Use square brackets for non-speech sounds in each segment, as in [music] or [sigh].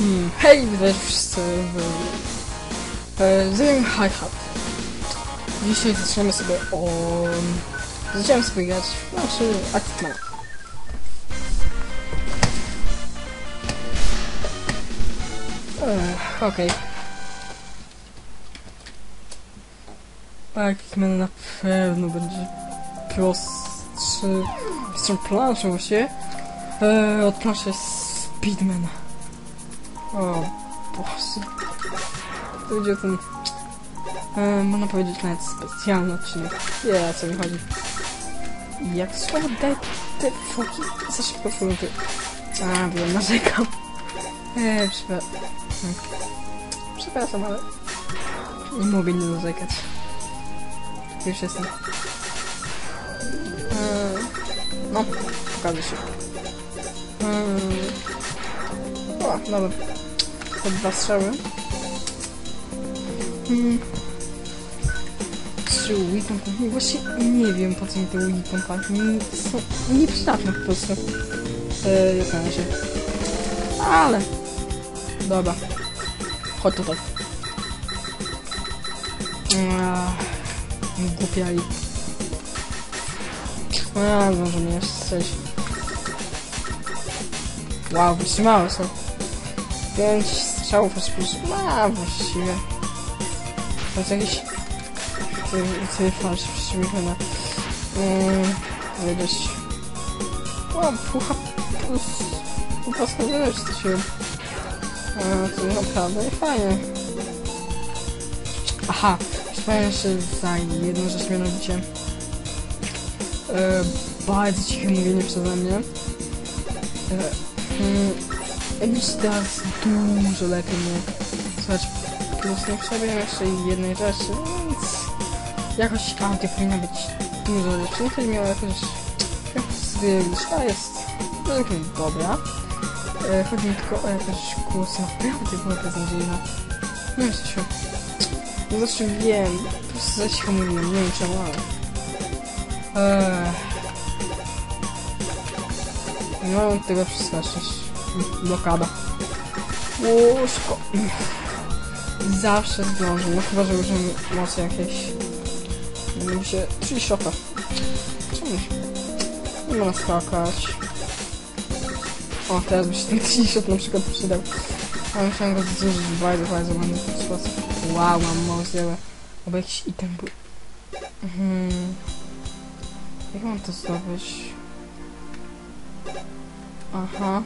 Hmm, hej, witaj wszyscy w... E, Zajmę Hi-Hat. Dzisiaj zaczniemy sobie o... Zacząłem sobie grać w naszy Actman. Ech, okej. Actman na pewno będzie prostszy... Jestem planszą właściwie. E, od planszy jest Speedman. O, Boże. To będzie ten... E, można powiedzieć nawet specjalny odcinek. Nie, o co mi chodzi. Jak słowo daj te foki za szybko fronty. A, wiem, narzekam. Eee, przepraszam. Hmm. Przepraszam, ale... Nie mogę nie narzekać. Już jestem. Eee, no, pokażę się. Eee, o, dobra te dwa strzały. Hmm. Czy weapon company? Właśnie nie wiem po co mi te weapon tak. company. Są nieprzydatne po prostu. Eee, jak na razie. Ale... Dobra. Chodź tutaj. Eee, głupiali. A, może mnie jeszcze coś. Wow, wytrzymało się. 5 strzału pospiesz. Ma właściwie. To jest jakiś... Y, telefon się przyciągnął na... Yy, dość... O, pucha... Po prostu wyleć się. To jest naprawdę fajnie. Aha, przypomniałem się za jedną rzecz, mianowicie... Yy, bardzo ciche mówienie przeze mnie. Yy, yy. Jakiś teraz dużo lepiej mnie słuchać. Plus nie przebiłem jeszcze jednej rzeczy, więc jakoś audio powinno być dużo lepsze. Nie chodzi mi o jakoś zwykle, jest całkiem dobra. E, chodzi mi tylko o jakoś głos naprawdę była beznadziejna. No i się. No znaczy wiem, po prostu za cicho mówiłem, nie wiem czemu, ale... Eee... Nie mam tego przestraszyć. Blokada. Łóżko. Zawsze zdążę, no chyba, że użyję mocy jakieś. Mi się... Czyli shota. Czemu. Nie ma skakać. O, teraz by się ten t-shirt na przykład przydał. Ale musiałem go zużyć w bardzo, bardzo ładny sposób. Wow, mam mało zdjęłe. Albo jakiś item był. Hmm. Jak mam to zdobyć? Aha.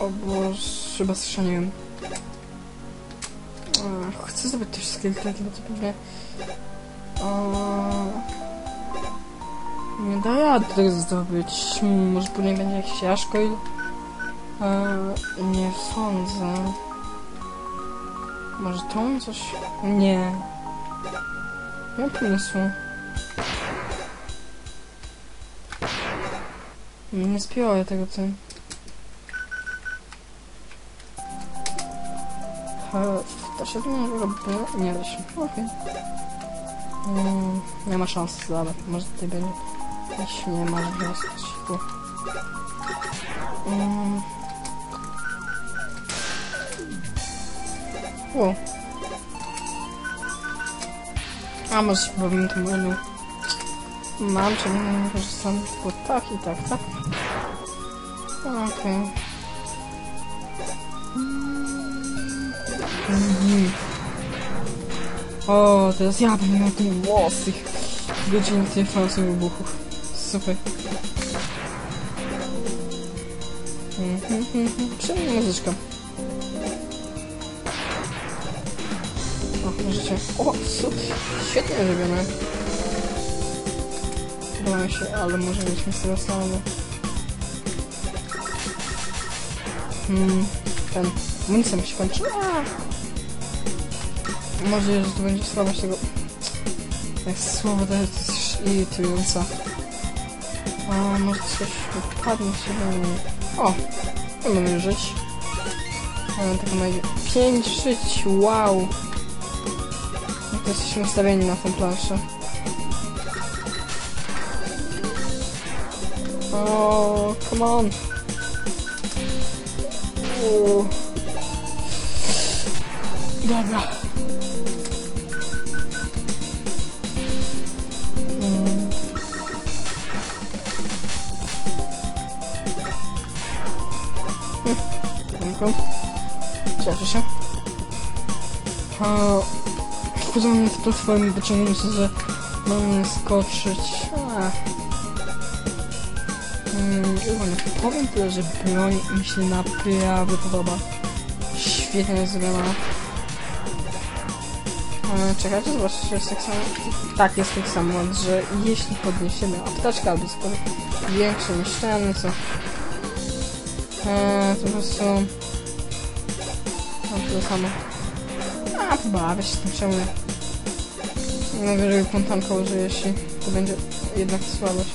O Boże, chyba strzeliłem. Chcę zrobić też skill tracki, bo to pewnie... O... Nie da rady tego zdobyć. Może później będzie jakiś Ashcoil? Eee, nie sądzę. Może to coś? Nie. Nie mam pomysłu. Nie spiąłem tego co. E, To się nie robi. Nie da się. Okej. Mm, nie ma szans, dobra. Może tutaj będzie. Jeśli nie ma żadnego. Mm. O. A może powiem to menu. Mam, czy nie że są po tak i tak, tak? Okej. Mhm. O, teraz ja będę miał ten głos tych godzin trwających wybuchów. Super. Mhm, mhm. Przyjemna muzyczka. O, możecie... O, super. Świetnie zrobione. Podoba się, ale może mieć mi z tego. Hmm, ten... Amunicja mi się kończy. Mam nadzieję, że to będzie słabość tego... Jak słowo to jest irytujące. A może coś wypadnie się do mnie. O! Nie mamy żyć. Mamy taką nadzieję. 5 żyć, wow! Jak jesteśmy ustawieni na tą planszę. O, come on. O. Dobra. Mm. Tylko. Cieszę się. A, wchodzą mnie w to twoim wyciągnięcie, się, że mam skoczyć. A. Mm, Iwan, powiem tyle, że broń mi się naprawdę podoba. Świetnie zrobiona. E, Czekajcie, zobaczcie, jest tak samo. Tak, jest tak samo, że jeśli podniesiemy apteczkę albo niż ten, co... Eee, to po prostu... No, to samo. A, pobawię się tym, czemu? Najwyżej fontanka użyję, jeśli to będzie jednak słabość.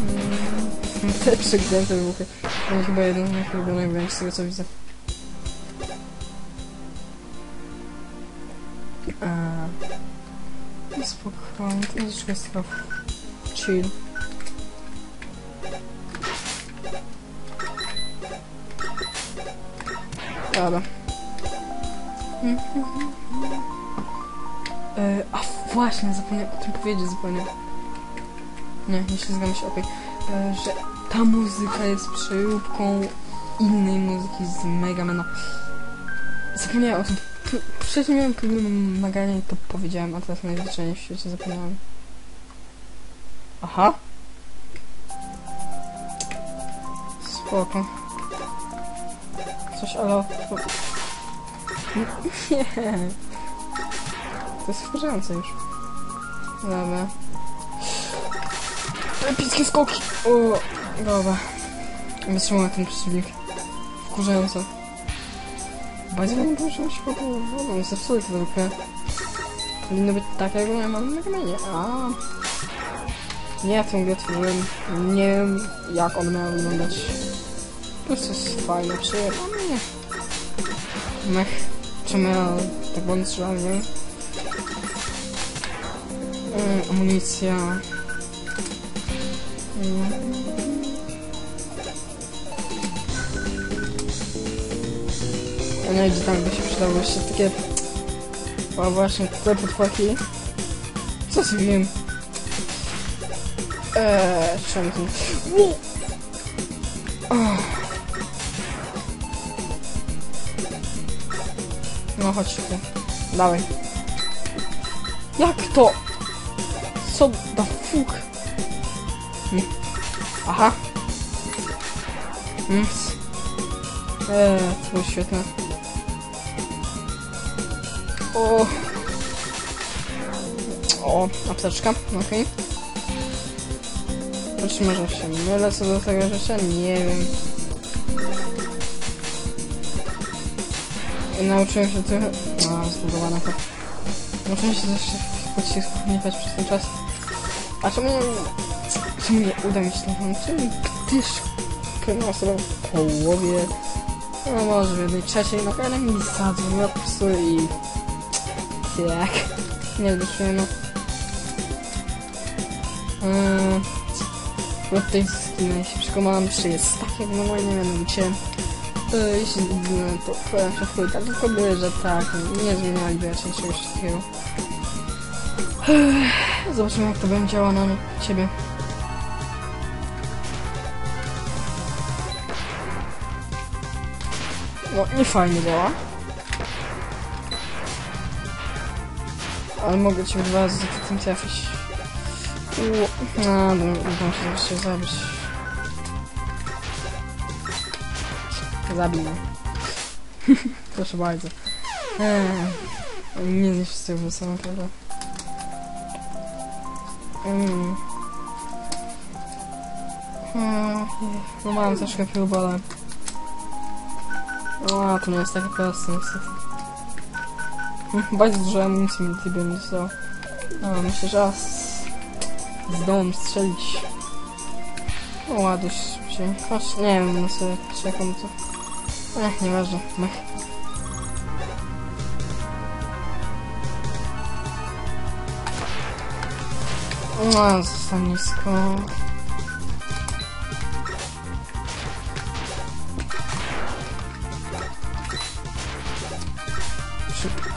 Mm, [laughs] te przegięte wybuchy. To chyba jeden z moich ulubionych z tego co widzę. Muzyczka jest tylko chill. Dobra. E, a właśnie, zapomniałem o tym powiedzieć zupełnie. Nie, nie ślizgamy się, okej. E, Że ta muzyka jest przeróbką innej muzyki z Megamana. Zapomniałem o tym. P- Wcześniej miałem problem nagrania i to powiedziałem, a teraz najzwyczajniej w świecie zapomniałem. Aha. Spoko. Coś, ale... [laughs] Nie. To jest wkurzające już. Dobra. Epickie skoki! O, dobra. Wytrzymałem ten przeciwnik. Wkurzająco. Bardzo nie proszę się po wodą, zepsuły to tylko. Powinno być tak, jak ja mam na kamienie. A. Nie, ja tę grę tworzyłem. Nie wiem, jak on miał wyglądać. Po prostu jest fajne, przyjemne. Mech. Czemu ja tak wolno strzelam, nie. Mm, amunicja. Mm. No idzie tam, by się przydało jeszcze takie... O właśnie, te potworki. Co zrobiłem? Eee, czemu to... Ach. No chodź tu. Dawaj. Jak to? Co da? Hmm. Aha. Mm. Eee, to było świetne. O. O, apteczka, okej. Choć może się mylę co do tego rzeczy? Nie wiem. Nauczyłem się trochę... A, zbudowane to. Nauczyłem się też pocisków unikać przez ten czas. A czemu nie... Czemu nie uda mi się Czemu gdyż pewna osoba w połowie... No może w jednej trzeciej, no ale mi sadzą, ja psuję i... Tak. Nie wyszło, no. Eee... Bo tej skiny się przekonałam, że jest tak jak normalnie, mianowicie... E, jeśli e, to powiem się chuj, tak tylko były, że tak, nie zmieniali raczej czegoś takiego. Ech, Zobaczymy jak to będzie działało na ciebie. No, nie fajnie działa. Ale mogę cię razy za tym trafić. Ło- A, no, uda się zabić. Zabij. [laughs] Proszę bardzo. Eee, nie zniszczy z tego prawda? Mm. No mam troszkę próbę. O, to nie jest takie proste niestety. Bardzo dużo amunicji mi tybie nie zostało. No, myślę, że raz zdołam strzelić. No ładuj szybciej. Chodź, nie wiem, no sobie czekam co. Ech, nieważne. Mech. No, za nisko.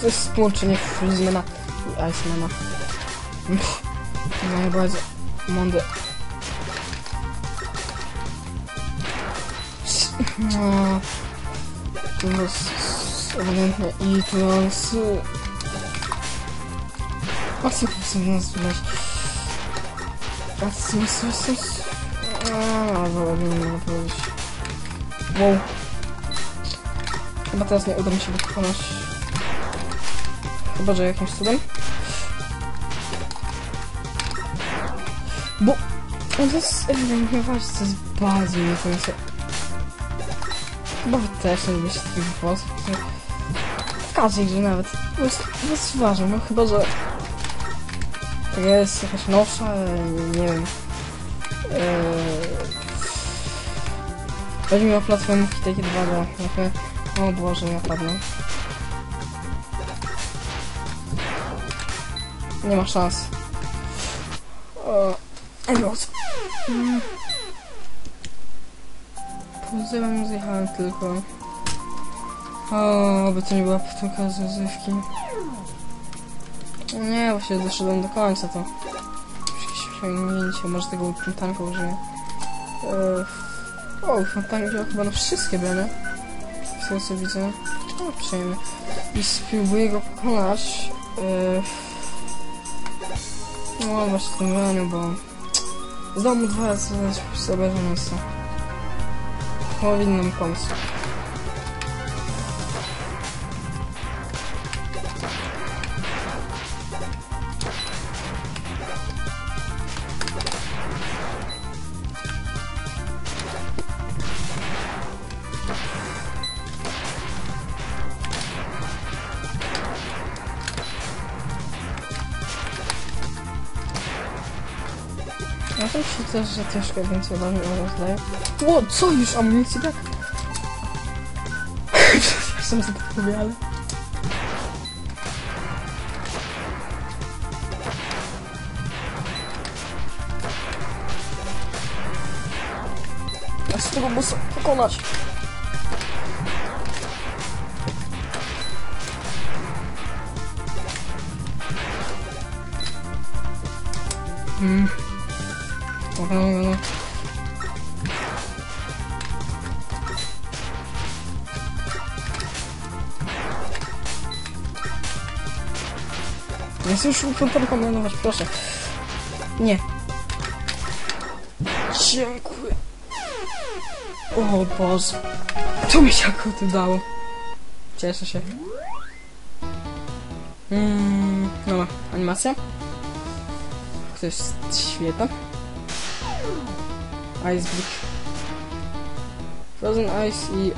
To jest połączenie Freezemana i Icemana. Najbardziej mądre. No. To jest ewidentnie i tu jest... Maksimum sobie nas wyleć. Maksimum sobie... Aaa, wolałbym powiedzieć. Wow. Chyba teraz nie uda mi się wykonać. Chyba, że jakimś cudem. Bo on to jest ewidentnie właśnie, to jest bardzo niekoniecznie. Chyba też nie lubicie takich wypadków. W każdej grze nawet. To jest, jest ważne, no chyba, że to jest jakaś nowsza, e, nie wiem. Eee... Weźmy o platformki takie 2D. Trochę... O Boże, ja padnę. Nie ma szans. O, Emerald. Mm. Pozdrawiam, zjechałem tylko. O, by to nie była powtórka z rozrywki. Nie, właśnie doszedłem do końca to. Jakieś osiągnięcie, może tego tanka użyję. Eee, o, fontank działa chyba na wszystkie bramy. Z tego co widzę. No, przyjemnie. I spróbuję go pokonać. Eee, no, właśnie w tym bo... Zdał mu dwa razy zabrać miejsce. Powinno mi się też, że troszkę więcej wam rozdaję. Ło, co już amunicji tak? [laughs] Przepraszam za to mówię, ale... Ja chcę tego bossa pokonać. Hmm. Ja chcę już kontrę kombinować, proszę. Nie. Dziękuję. O Boże. To mi się akurat udało. Cieszę się. Mm, dobra, animacja. To jest świetna. Ice Brick. Frozen Ice i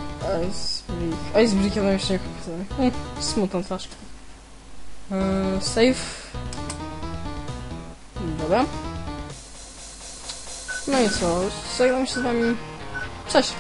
Ice Brick. Ice Brick ja jeszcze nie kupiłem. Hmm, smutna twarz. Eee, save. Dobra. No i co? Zagram się z wami. Cześć.